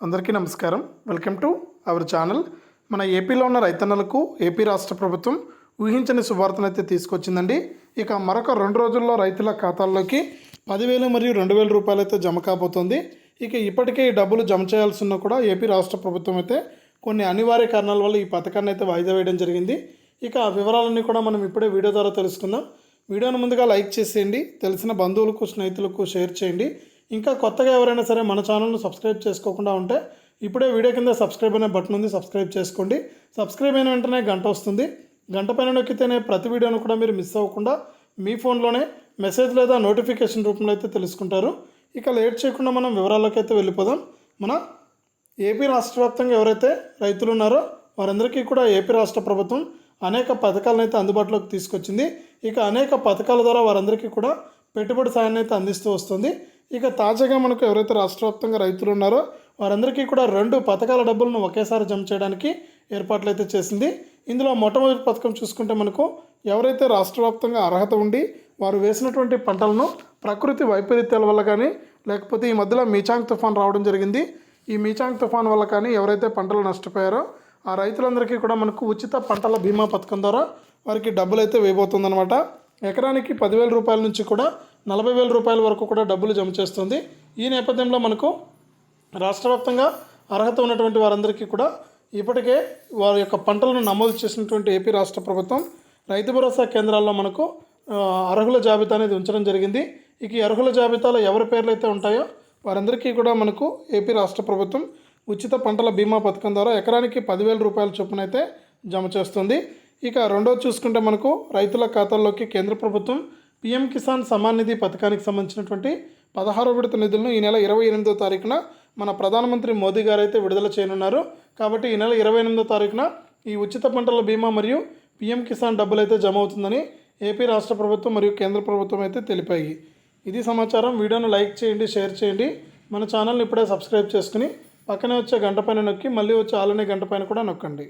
అందరికీ నమస్కారం. Welcome to our channel. మన ఏపీలో ఉన్న రైతన్నలకు ఏపీ రాష్ట్ర ప్రభుత్వం ఊహించని శుభార్తనైతే తీసుకొచ్చిందండి. ఇక మరొక రెండు రోజుల్లో రైతుల ఖాతాల్లోకి పదివేలు మరియు రెండు వేల రూపాయలు అయితే జమ కాబోతుంది. ఇక ఇప్పటికే ఈ డబ్బులు జమ చేయాల్సి కూడా ఏపీ రాష్ట్ర ప్రభుత్వం అయితే కొన్ని అనివార్య కారణాల వల్ల ఈ పథకాన్ని అయితే వాయిదా వేయడం జరిగింది. ఇక ఆ వివరాలన్నీ కూడా మనం ఇప్పుడే వీడియో ద్వారా తెలుసుకుందాం. వీడియోను ముందుగా లైక్ చేసేయండి. తెలిసిన బంధువులకు స్నేహితులకు షేర్ చేయండి. ఇంకా కొత్తగా ఎవరైనా సరే మన ఛానల్ను సబ్స్క్రైబ్ చేసుకోకుండా ఉంటే ఇప్పుడే వీడియో కింద సబ్స్క్రైబ్ అనే బటన్ ఉంది సబ్స్క్రైబ్ చేసుకోండి. సబ్స్క్రైబ్ అయిన వెంటనే గంట వస్తుంది. గంట పైన నొక్కితేనే ప్రతి వీడియోను కూడా మీరు మిస్ అవ్వకుండా మీ ఫోన్లోనే మెసేజ్ లేదా నోటిఫికేషన్ రూపంలో అయితే తెలుసుకుంటారు. ఇక లేట్ చేయకుండా మనం వివరాల్లోకి అయితే వెళ్ళిపోదాం. మన ఏపీ రాష్ట్ర వ్యాప్తంగా ఎవరైతే రైతులు ఉన్నారో వారందరికీ కూడా ఏపీ రాష్ట్ర ప్రభుత్వం అనేక పథకాలను అయితే అందుబాటులోకి తీసుకొచ్చింది. ఇక అనేక పథకాల ద్వారా వారందరికీ కూడా పెట్టుబడి సాయాన్ని అయితే అందిస్తూ వస్తుంది. ఇక తాజాగా మనకు ఎవరైతే రాష్ట్ర వ్యాప్తంగా రైతులు ఉన్నారో వారందరికీ కూడా రెండు పథకాల డబ్బులను ఒకేసారి జమ చేయడానికి ఏర్పాట్లు అయితే చేసింది. ఇందులో మొట్టమొదటి పథకం చూసుకుంటే మనకు ఎవరైతే రాష్ట్ర వ్యాప్తంగా అర్హత ఉండి వారు వేసినటువంటి పంటలను ప్రకృతి వైపరీత్యాల వల్ల కానీ లేకపోతే ఈ మధ్యలో మీచాంగ్ తుఫాన్ రావడం జరిగింది. ఈ మీచాంగ్ తుఫాన్ వల్ల కానీ ఎవరైతే పంటలు నష్టపోయారో ఆ రైతులందరికీ కూడా మనకు ఉచిత పంటల బీమా పథకం ద్వారా వారికి డబ్బులు అయితే వేయబోతుందన్నమాట. ఎకరానికి పదివేల రూపాయల నుంచి కూడా నలభై వేల రూపాయల వరకు కూడా డబ్బులు జమ చేస్తుంది. ఈ నేపథ్యంలో మనకు రాష్ట్ర వ్యాప్తంగా అర్హత ఉన్నటువంటి వారందరికీ కూడా ఇప్పటికే వారి యొక్క పంటలను నమోదు చేసినటువంటి ఏపీ రాష్ట్ర ప్రభుత్వం రైతు భరోసా కేంద్రాల్లో మనకు అర్హుల జాబితా అనేది ఉంచడం జరిగింది. ఇక ఈ అర్హుల జాబితాలో ఎవరి పేర్లు అయితే ఉంటాయో వారందరికీ కూడా మనకు ఏపీ రాష్ట్ర ప్రభుత్వం ఉచిత పంటల బీమా పథకం ద్వారా ఎకరానికి పదివేల రూపాయల చొప్పున అయితే జమ చేస్తుంది. ఇక రెండోది చూసుకుంటే మనకు రైతుల ఖాతాల్లోకి కేంద్ర ప్రభుత్వం పీఎం కిసాన్ సమాన్ నిధి పథకానికి సంబంధించినటువంటి పదహారో విడత నిధులను ఈ నెల ఇరవై ఎనిమిదో తారీఖున మన ప్రధానమంత్రి మోదీ గారు అయితే విడుదల చేయనున్నారు. కాబట్టి ఈ నెల ఇరవై ఎనిమిదో తారీఖున ఈ ఉచిత పంటల బీమా మరియు పీఎం కిసాన్ డబ్బులు అయితే జమ అవుతుందని ఏపీ రాష్ట్ర ప్రభుత్వం మరియు కేంద్ర ప్రభుత్వం అయితే తెలిపాయి. ఇది సమాచారం. వీడియోను లైక్ చేయండి షేర్ చేయండి. మన ఛానల్ని ఇప్పుడే సబ్స్క్రైబ్ చేసుకుని పక్కనే వచ్చే గంట పైన నొక్కి మళ్ళీ వచ్చే ఆలనే గంట పైన కూడా నొక్కండి.